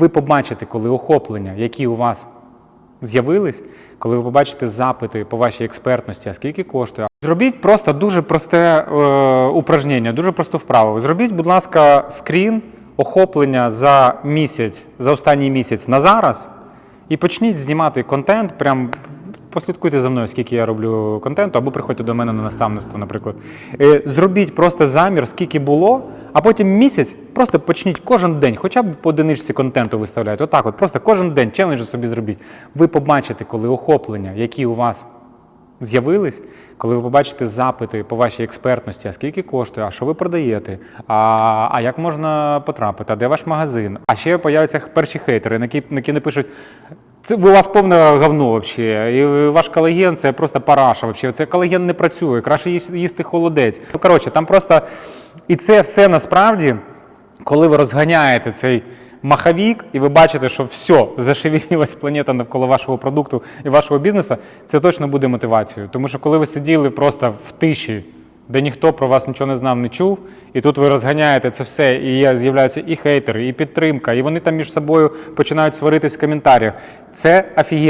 Ви побачите, коли охоплення, які у вас з'явились, коли ви побачите запити по вашій експертності, а скільки коштує. Зробіть просто дуже просте е, упражнення, дуже просту вправу. Зробіть, будь ласка, скрін охоплення за місяць, за останній місяць на зараз, і почніть знімати контент. Прям послідкуйте за мною, скільки я роблю контенту, або приходьте до мене на наставництво, наприклад. Е, Зробіть просто замір, скільки було, а потім місяць просто почніть кожен день, хоча б по одиничці контенту виставляють. Отак, от просто кожен день челендж собі зробіть. Ви побачите, коли охоплення, які у вас з'явились, коли ви побачите запити по вашій експертності, а скільки коштує, а що ви продаєте, а, а як можна потрапити, а де ваш магазин? А ще появляться перші хейтери, на які, на які напишуть. Це у вас повне говно вообще. І ваш колаген це просто параша. Вообще. Це колаген не працює. Краще їсти холодець. Ну, коротше, там просто і це все насправді, коли ви розганяєте цей маховік, і ви бачите, що все, зашевелилась планета навколо вашого продукту і вашого бізнесу, це точно буде мотивацією. Тому що коли ви сиділи просто в тиші, де ніхто про вас нічого не знав, не чув, і тут ви розганяєте це все, і з'являються і хейтери, і підтримка, і вони там між собою починають сваритись в коментарях. Це офігенно.